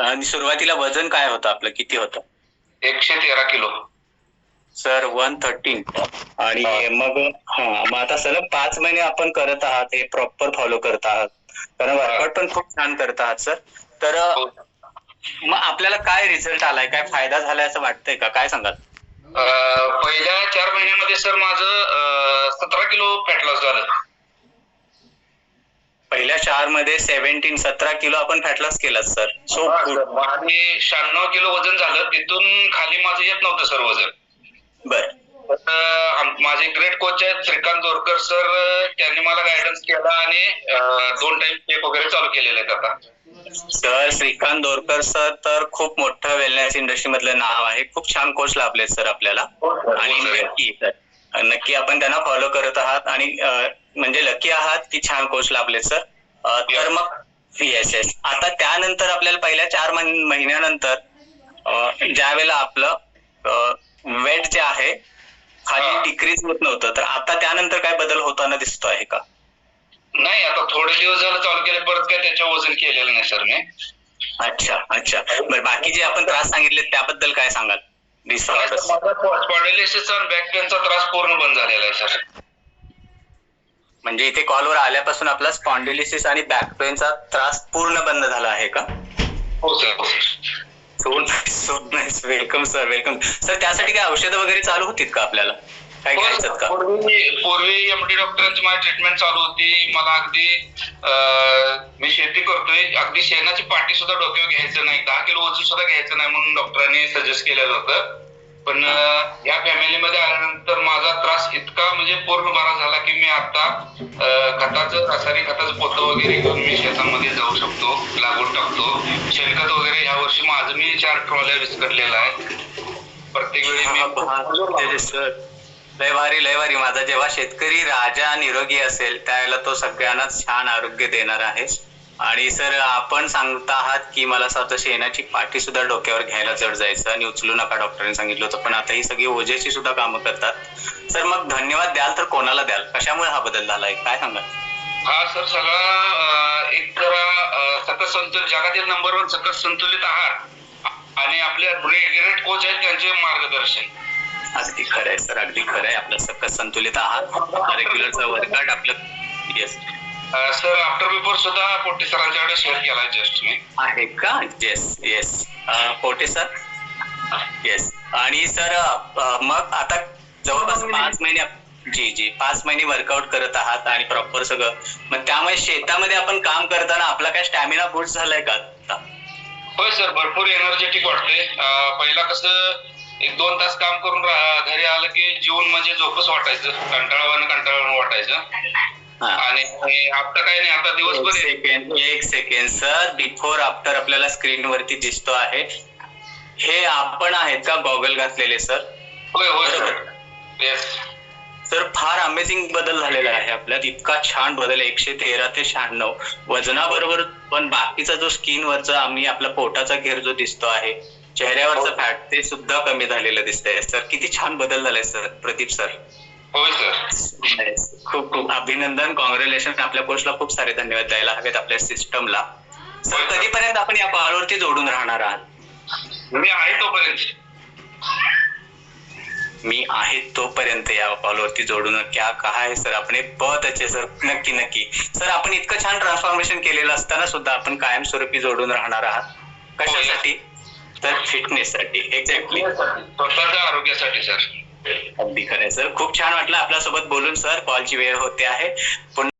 आणि सुरुवातीला वजन काय होतं आपलं? किती होतं? एकशे तेरा किलो. सर वन थर्टीन आणि मग हा मग आता सलग पाच महिने आपण करत आहात हे प्रॉपर फॉलो करत आहात. कारण वर्कआउट पण खूप छान करत आहात सर. तर हो. मग आपल्याला काय रिझल्ट आलाय? काय फायदा झालाय असं वाटतंय का? काय सांगाल? पहिल्या चार महिन्यामध्ये सर माझं सतरा किलो फॅट लॉस झालं. पहिल्या चारमध्ये सेव्हन्टीन सतरा किलो आपण फॅट लॉस केला सर. सो आणि शहाण्णव किलो वजन झालं. तिथून खाली माझं येत नव्हतं सर वजन. बर. माझे ग्रेट कोच आहेत श्रीकांत दोरकर सर त्यांनी मला गायडन्स केला आणि दोन टाइम चेक वगैरे चालू केलेले आहेत आता. सर श्रीकांत दोरकर सर तर खूप मोठं वेलनेस इंडस्ट्री मधलं नाव आहे. खूप छान कोच लाभले सर आपल्याला. आणि नक्की सर नक्की आपण त्यांना फॉलो करत आहात आणि म्हणजे लकी आहात की छान कोच लाभले सर तर मग येस आता त्यानंतर आपल्याला पहिल्या चार महिन- महिन्यानंतर ज्या वेळेला आपलं वेट जे आहे खाली. डिक्रीज होत नव्हतं. तर आता त्यानंतर काय बदल होताना दिसतो आहे का? नाही आता थोडे दिवस झालं चालू केले परत काय त्याच्या वजन केलेलं नाही सर मी. अच्छा अच्छा. बरं बाकी जे आपण त्रास सांगितले त्याबद्दल काय सांगाल? स्पॉन्डिलिसिसचा आणि बॅक पेनचा त्रास पूर्ण बंद झालेला आहे सर म्हणजे इथे कॉलवर आल्यापासून आपला स्पॉन्डिलिसिस आणि बॅक पेनचा त्रास पूर्ण बंद झाला आहे का? हो sir welcome sir welcome sir त्यासाठी काय औषधं वगैरे चालू होतीत का आपल्याला? काय घ्यायचं का? पूर्वी पूर्वी एमडी डॉक्टरांची माझी ट्रीटमेंट चालू होती. मला अगदी मी शेती करतोय. अगदी शेणाची पाठी सुद्धा डोक्यावर घ्यायचं नाही. दहा किलो वजन सुद्धा घ्यायचं नाही म्हणून डॉक्टरांनी सजेस्ट केलेलं होतं. पण या फॅमिलीमध्ये आल्यानंतर माझा त्रास इतका म्हणजे पूर्ण बरा झाला की मी आता खताचं रासायनिक खताचं पोतं वगैरे घेऊन मी शेतामध्ये जाऊ शकतो लागवड टाकतो. शेणखत वगैरे ह्या वर्षी माझं मी चार ट्रॉल्या विस्कटलेला आहे. प्रत्येक वेळी मी सर लय भारी लय भारी. माझा जेव्हा शेतकरी राजा निरोगी असेल त्यावेळेला तो सगळ्यांनाच छान आरोग्य देणार आहे. आणि सर आपण सांगता आहात की मला वाटतं शेणाची पाठी सुद्धा डोक्यावर घ्यायला जड जायचं आणि उचलू नका डॉक्टरांनी सांगितलं होतं पण आता ही सगळी ओझेची सुद्धा कामं करतात. सर मग धन्यवाद द्याल तर कोणाला द्याल? कशामुळे हा बदल झालाय? काय सांगाल? हा सर सगळा एक अं, सकस संतुलित जगातील नंबर वन सकस संतुलित आहार आणि आपले ग्रेट कोच आहेत त्यांचे मार्गदर्शन. अगदी खरं आहे सर अगदी खरं आहे. आपलं सकस संतुलित आहार रेग्युलरचा वर्कआउट आपलं yes sir after before Potte पोट्टे सरांच्याकडे शेअर केला जस्ट मी. आहे का? Yes yes Pote sir? Yes आणि सर मग आता जवळपास पाच महिने. जी जी. पाच महिने वर्कआउट करत आहात आणि प्रॉपर सगळं. मग त्यामुळे शेतामध्ये आपण काम करताना आपला काय स्टॅमिना बूस्ट झालाय का? आता होय सर भरपूर एनर्जेटिक वाटते पहिला कसं एक दोन तास काम करून घरी आलं की जीवन म्हणजे झोपच वाटायचं. कंटाळवानं कंटाळवानं वाटायचं. आणि आता काही नाही आता एक दिवसभर सेकंड एक सेकंड सर बिफोर आफ्टर आपल्याला स्क्रीन वरती दिसतो आहे. हे आपण आहेत का गॉगल घातलेले सर होय होय सर फार अमेझिंग बदल झालेला आहे आपल्यात. इतका छान बदल एकशे तेरा ते शहाण्णव. वजनाबरोबर पण बाकीचा जो स्किन वरचा आम्ही आपला पोटाचा घेर जो दिसतो आहे चेहऱ्यावरचं फॅट ते सुद्धा कमी झालेलं दिसतंय. सर किती छान बदल झालाय सर प्रदीप सर होय सर खूप खूप अभिनंदन. कॉंग्रॅच्युलेशन आपल्या कोचला खूप सारे धन्यवाद द्यायला हवेत आपल्या सिस्टमला सर कधीपर्यंत आपण या कॉलवरती जोडून राहणार आहात? मी आहे तोपर्यंत. मी आहे तोपर्यंत या कॉलवरती जोडून. क्या कहा आहे सर आपण पद अच्छे सर नक्की नक्की. सर आपण इतकं छान ट्रान्सफॉर्मेशन केलेलं असताना सुद्धा आपण कायमस्वरूपी जोडून राहणार आहात. कशासाठी? तर फिटनेस साठी. एक्झॅक्टली स्वतःच्या आरोग्यासाठी सर अगदी खरं सर. खूप छान वाटलं आपल्यासोबत बोलून सर. कॉलची वेळ होते आहे. पुन्हा